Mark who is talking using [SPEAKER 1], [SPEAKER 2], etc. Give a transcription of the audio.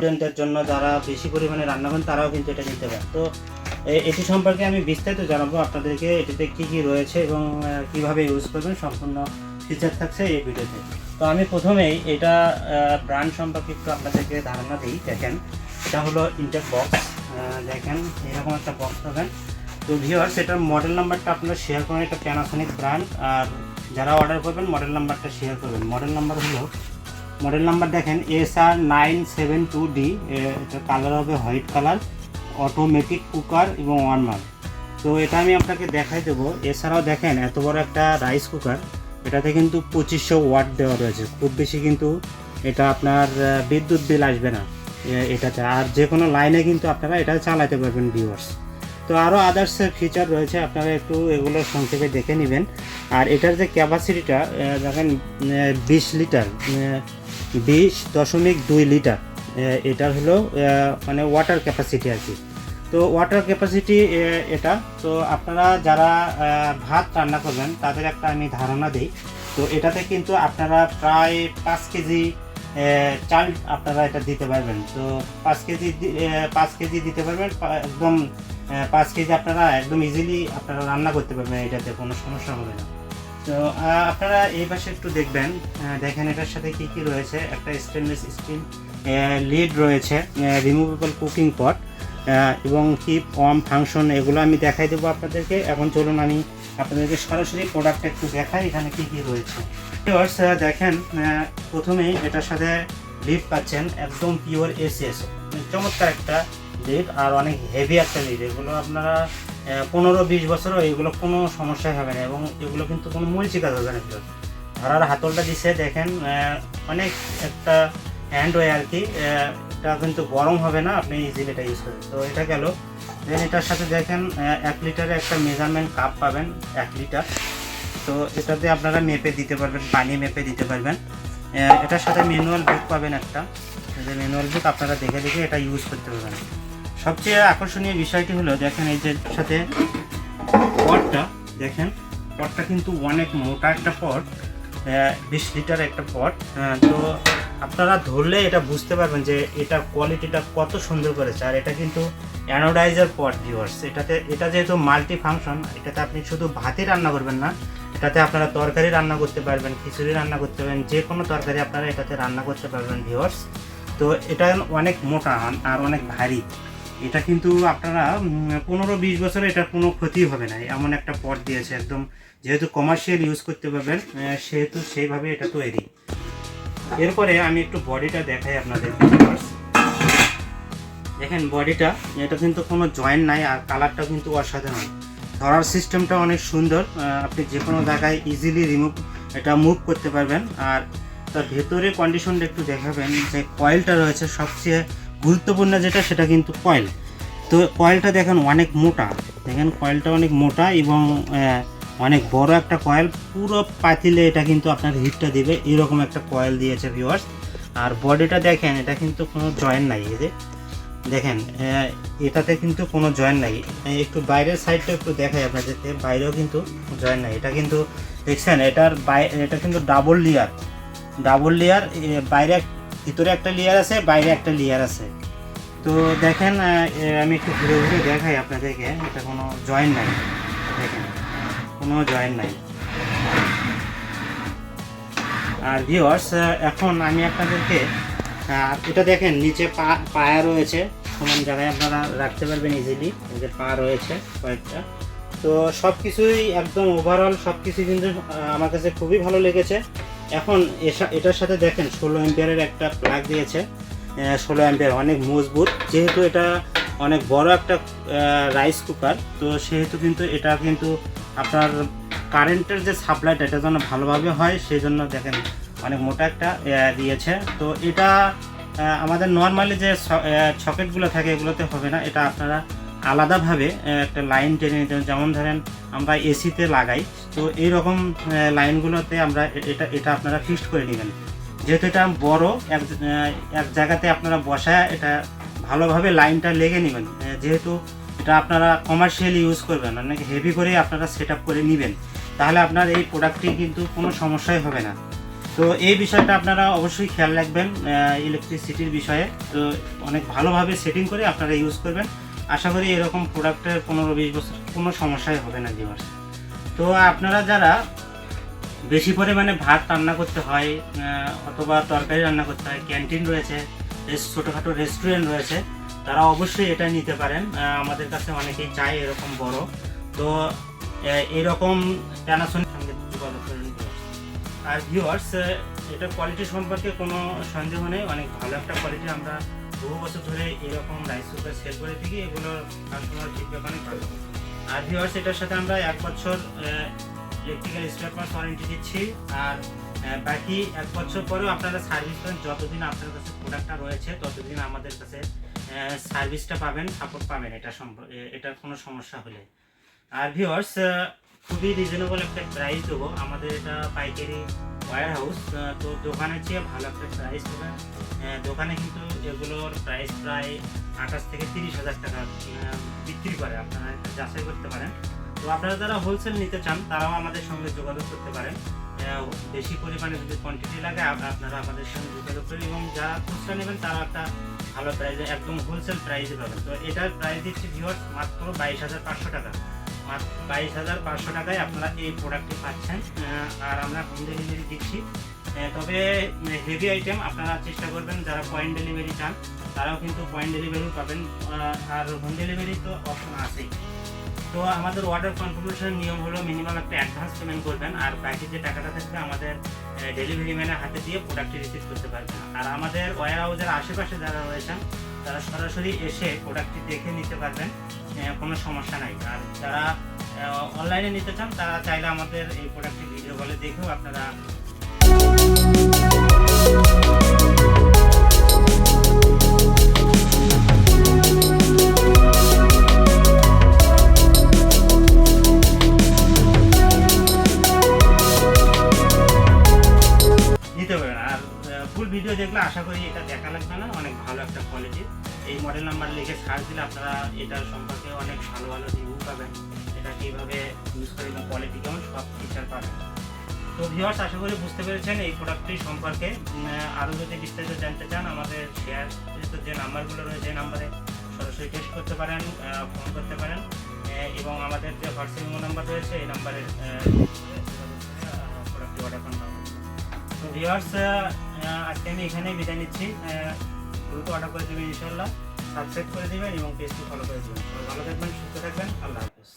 [SPEAKER 1] স্টুডেন্টদের জন্য যারা বেশি পরিমাণে রান্না করেন, তারাও কিন্তু এটা নিতে পারে। তো এটি সম্পর্কে আমি বিস্তারিত জানাব আপনাদেরকে, এটিতে কি কি রয়েছে এবং কীভাবে ইউজ করবেন, সম্পূর্ণ ফিচার থাকছে এই ভিডিওতে তো আমি প্রথমেই এটা ব্র্যান্ড সম্পর্কে একটু আপনাদেরকে ধারণা দিই, দেখেন, এটা হলো ইনটেক বক্স দেখেন, এরকম একটা বক্স পাবেন। তো ভিওয়ার্স এটার মডেল নাম্বারটা আপনারা শেয়ার করেন, এটা প্যানাসোনিক ব্র্যান্ড আর যারা অর্ডার করবেন মডেল নাম্বারটা শেয়ার করবেন। মডেল নাম্বার হলো মডেল নাম্বার দেখেন S R nine seven two D এটা কালার হবে হোয়াইট কালার অটোমেটিক কুকার এবং ওয়ার্মার তো এটা আমি আপনাকে দেখাই দেবো। এছাড়াও দেখেন, এত বড় একটা রাইস কুকার এটাতে কিন্তু পঁচিশশো ওয়াট দেওয়া রয়েছে। খুব বেশি কিন্তু এটা আপনার বিদ্যুৎ বিল আসবে না এটাতে। আর যে কোনো লাইনে কিন্তু আপনারা এটা চালাতে পারবেন ভিউয়ার্স তো আরও আদার্স ফিচার রয়েছে, আপনারা একটু এগুলো সংক্ষেপে দেখে নেবেন। আর এটার যে ক্যাপাসিটিটা দেখেন বিশ লিটার বিশ দশমিক দুই লিটার। এটার হলো মানে ওয়াটার ক্যাপাসিটি আর কি। তো ওয়াটার ক্যাপাসিটি এটা। তো আপনারা যারা ভাত রান্না করবেন, তাদের একটা আমি ধারণা দিই। তো এটাতে কিন্তু আপনারা প্রায় পাঁচ কেজি চাল আপনারা এটা দিতে পারবেন। তো পাঁচ কেজি পাঁচ কেজি দিতে পারবেন একদম পাঁচ কেজি আপনারা একদম ইজিলি আপনারা রান্না করতে পারবেন এটাতে, কোনো সমস্যা হবে না। তো আপনারা এই পাশে একটু দেখবেন দেখেন এটার সাথে কি কি রয়েছে। একটা স্টেনলেস স্টিল লিড রয়েছে রিমুভেবল কুকিং পট এবং কিপ ওয়ার্ম ফাংশন এগুলো আমি দেখাই দেবো আপনাদেরকে। এখন চলুন আমি আপনাদেরকে সরাসরি প্রোডাক্টটা একটু দেখাই, এখানে কি কি রয়েছে। দেখেন প্রথমেই এটার সাথে লিড পাচ্ছেন, একদম পিওর এসিএস চমৎকার একটা লিড আর অনেক হেভি একটা লিড এগুলো আপনারা পনেরো বিশ বছরও এগুলো কোনো সমস্যাই হবে না এবং এগুলো কিন্তু কোনো মরিচিকা ধরবে না ভিতর ধরার হাতলটা দিচ্ছে দেখেন অনেক একটা হ্যান্ড ওয়ে আর কি এটা কিন্তু গরম হবে না, আপনি ইজিলি এটা ইউজ করবেন। তো এটা গেল। দেন এটার সাথে দেখেন এক লিটারে একটা মেজারমেন্ট কাপ পাবেন, এক লিটার তো এটাতে আপনারা মেপে দিতে পারবেন, পানি মেপে দিতে পারবেন। এটার সাথে ম্যানুয়াল বুক পাবেন একটা। যে ম্যানুয়াল বুক আপনারা দেখে দেখে এটা ইউজ করতে পারবেন। সবচেয়ে আকর্ষণীয় বিষয়টি হলো, দেখেন এই যে সাথে পটটা, দেখেন, পটটা কিন্তু অনেক মোটা একটা পট বিশ লিটার একটা পট। তো আপনারা ধরলে এটা বুঝতে পারবেন যে এটা কোয়ালিটিটা কত সুন্দর করেছে। আর এটা কিন্তু অ্যানোডাইজার পট ভিউয়ার্স এটাতে, এটা যেহেতু মাল্টি ফাংশন এটাতে আপনি শুধু ভাতই রান্না করবেন না, এটাতে আপনারা তরকারি রান্না করতে পারবেন, খিচুড়ি রান্না করতে পারবেন, যে কোনো তরকারি আপনারা এটাতে রান্না করতে পারবেন ভিউয়ার্স তো এটা অনেক মোটা আর অনেক ভারী। এটা কিন্তু আপনারা পনেরো বিশ বছরে এটার কোনো ক্ষতি হবে না। এমন একটা পট দিয়েছে একদম, যেহেতু কমার্শিয়াল ইউজ করতে পারবেন সেহেতু সেইভাবে এটা তৈরি। এরপরে আমি একটু বডিটা দেখাই আপনাদের। দেখেন বডিটা, এটা কিন্তু কোনো জয়েন্ট নাই আর কালারটা কিন্তু অসাধারণ। ধরার সিস্টেমটা অনেক সুন্দর আপনি যে কোনো জায়গায় ইজিলি রিমুভ এটা মুভ করতে পারবেন। আর তার ভেতরে কন্ডিশনটা একটু দেখাবেন, যে কয়েলটা রয়েছে সবচেয়ে গুরুত্বপূর্ণ যেটা, সেটা কিন্তু কয়েল তো কয়েলটা দেখেন অনেক মোটা। দেখেন কয়েলটা অনেক মোটা এবং অনেক বড় একটা কয়েল পুরো পাতিলে এটা কিন্তু আপনার হিটটা দিবে। এরকম একটা কয়েল দিয়েছে ভিউয়ার্স আর বডিটা দেখেন, এটা কিন্তু কোনো জয়েন্ট নাই এই যে। দেখেন এটাতে কিন্তু কোনো জয়েন্ট নাই। একটু বাইরের সাইডটা একটু দেখাই আপনাদেরকে। বাইরেও কিন্তু জয়েন্ট নাই। এটা কিন্তু, দেখছেন, এটার বাই- এটা কিন্তু ডাবল লেয়ার ডাবল লেয়ার বাইরে ভিতরে একটা লেয়ার আছে, বাইরে একটা লেয়ার আছে। তো দেখেন আমি একটু ঘুরে ঘুরে দেখাই আপনাদেরকে, এটা কোনো জয়েন্ট নাই। দেখেন, কোনো জয়েন্ট নাই। আর ভিওয়ার্স এখন আমি আপনাদেরকে এটা দেখেন, নিচে পা, পায়া রয়েছে। সমান জায়গায় আপনারা রাখতে পারবেন ইজিলি যে পা রয়েছে কয়েকটা। তো সব কিছুই একদম ওভারঅল সব কিছু কিন্তু আমার কাছে খুবই ভালো লেগেছে। এখন এটার সাথে দেখেন ষোলো এম্পিয়ারের একটা প্লাগ দিয়েছে। ষোলো অ্যাম্পিয়ার অনেক মজবুত। যেহেতু এটা অনেক বড় একটা রাইস কুকার তো সেহেতু কিন্তু এটা কিন্তু আপনার কারেন্টের যে সাপ্লাইটা এটা যেন ভালোভাবে হয়, সেই জন্য দেখেন অনেক মোটা একটা দিয়েছে। তো এটা আমাদের নর্মালি যে সকেটগুলো থাকে, এগুলোতে হবে না। এটা আপনারা আলাদাভাবে একটা লাইন টেনে নিতে। যেমন ধরেন, আমরা এসিতে লাগাই, তো এই রকম লাইনগুলোতে আমরা এটা এটা আপনারা ফিক্সড করে নেবেন। যেহেতু এটা বড়, এক এক জায়গাতে আপনারা বসায় এটা ভালোভাবে লাইনটা লেগে নেবেন। যেহেতু এটা আপনারা কমার্শিয়ালি ইউজ করবেন, অনেক হেভি করে আপনারা সেট করে নেবেন, তাহলে আপনার এই প্রোডাক্টটি কিন্তু কোনো সমস্যাই হবে না। তো এই বিষয়টা আপনারা অবশ্যই খেয়াল রাখবেন ইলেকট্রিসিটির বিষয়ে। তো অনেক ভালোভাবে সেটিং করে আপনারা ইউজ করবেন। আশা করি এরকম প্রোডাক্টের পনেরো বিশ বছর কোনো সমস্যাই হবে না ভিউয়ার্স তো আপনারা যারা বেশি পরিমাণে ভাত রান্না করতে হয় অথবা তরকারি রান্না করতে হয় ক্যান্টিন রয়েছে ছোটোখাটো রেস্টুরেন্ট রয়েছে, তারা অবশ্যই এটা নিতে পারেন। আমাদের কাছে অনেকেই চায় এরকম বড়। তো এরকম প্যানাসোনিক সঙ্গে যোগাযোগ করে নিতে আর ভিউয়ার্স এটার কোয়ালিটি সম্পর্কে কোনো সন্দেহ নেই। অনেক ভালো একটা কোয়ালিটি আমরা বহু বছর ধরে এরকম রাইস কুকার সেল করে থাকি এগুলোর কাস্টমার ফিডব্যাক অনেক ভালো আর ভিউয়ার্স এটার সাথে আমরা এক বছর ইলেকট্রিক্যাল স্পেয়ার ওয়ারেন্টি দিচ্ছি। আর বাকি এক বছর পরেও আপনারা সার্ভিস পাবেন। যতদিন আপনার কাছে প্রোডাক্টটা রয়েছে, ততদিন আমাদের কাছে সার্ভিসটা পাবেন সাপোর্ট পাবেন এটা এটার কোনো সমস্যা হলে। আর ভিউয়ার্স খুবই রিজনেবল একটা প্রাইস দেবো। আমাদের এটা পাইকারি ওয়ার হাউস তো দোকানের চেয়ে ভালো একটা প্রাইস দেবেন দোকানে কিন্তু এগুলোর প্রাইস প্রায় আঠাশ থেকে তিরিশ হাজার টাকা বিক্রি করে আপনারা যাচাই করতে পারেন। তো আপনারা যারা হোলসেল নিতে চান, তারাও আমাদের সঙ্গে যোগাযোগ করতে পারেন। বেশি পরিমাণে যদি কোয়ান্টিটি লাগে, আপ- আপনারা আমাদের সঙ্গে যোগাযোগ করেন এবং যারা খুচরা নেবেন তারা একটা ভালো প্রাইসে একদম হোলসেল প্রাইসে পাবেন। তো এটার প্রাইস দিচ্ছি ভিওর্স মাত্র বাইশ হাজার পাঁচশো টাকা। বাইশ হাজার পাঁচশো টাকায় আপনারা এই প্রোডাক্টটি পাচ্ছেন। আর আমরা হোম ডেলিভারি দিচ্ছি। তবে হেভি আইটেম আপনারা চেষ্টা করবেন যারা পয়েন্ট ডেলিভারি চান, তারাও কিন্তু পয়েন্ট ডেলিভারিও পাবেন। আর হোম ডেলিভারি তো অপশন আছেই। তো আমাদের অর্ডার কনফার্মেশন নিয়ম হলো মিনিমাম একটা অ্যাডভান্স পেমেন্ট করবেন, আর বাকি যে টাকাটা থাকবে আমাদের ডেলিভারি ম্যানের হাতে দিয়ে প্রোডাক্টটি রিসিভ করতে পারবেন। আর আমাদের ওয়ার হাউসের আশেপাশে যারা রয়েছেন, তারা সরাসরি এসে প্রোডাক্টটি দেখে নিতে পারবেন। কোনো সমস্যা নাই। আর যারা অনলাইনে নিতে চান, তারা চাইলে আমাদের এই প্রোডাক্টটি ভিডিও কলে দেখেও আপনারা আর ফুল ভিডিও দেখলে আশা করি এটা দেখা লাগবে না। অনেক ভালো একটা কোয়ালিটি এই মডেল নাম্বার লিখে সার্চ দিলে আপনারা এটার সম্পর্কে অনেক ভালো ভালো রিভিউ পাবেন। এটা কীভাবে ইউজ করে এবং কোয়ালিটি কেমন সব ফিচার পাবেন। তো ভিউয়ার্স আশা করি বুঝতে পেরেছেন এই প্রোডাক্টটি সম্পর্কে। আরও যদি বিস্তারিত জানতে চান, আমাদের শেয়ার যে নাম্বারগুলো রয়েছে নাম্বারে সরাসরি টেস্ট করতে পারেন ফোন করতে পারেন। এবং আমাদের যে হোয়াটসঅ্যাপ নাম্বার রয়েছে, এই নাম্বারে প্রোডাক্টটি অর্ডার কনফার্ম তো ভিউয়ার্স আজকে আমি এখানেই বিদায় নিচ্ছি। দ্রুত অর্ডার করে দেবেন ইনশাল্লাহ সাবস্ক্রাইব করে দেবেন এবং পেজটি ফলো করে দেবেন। ভালো থাকবেন, সুস্থ থাকবেন। আল্লাহ হাফেজ।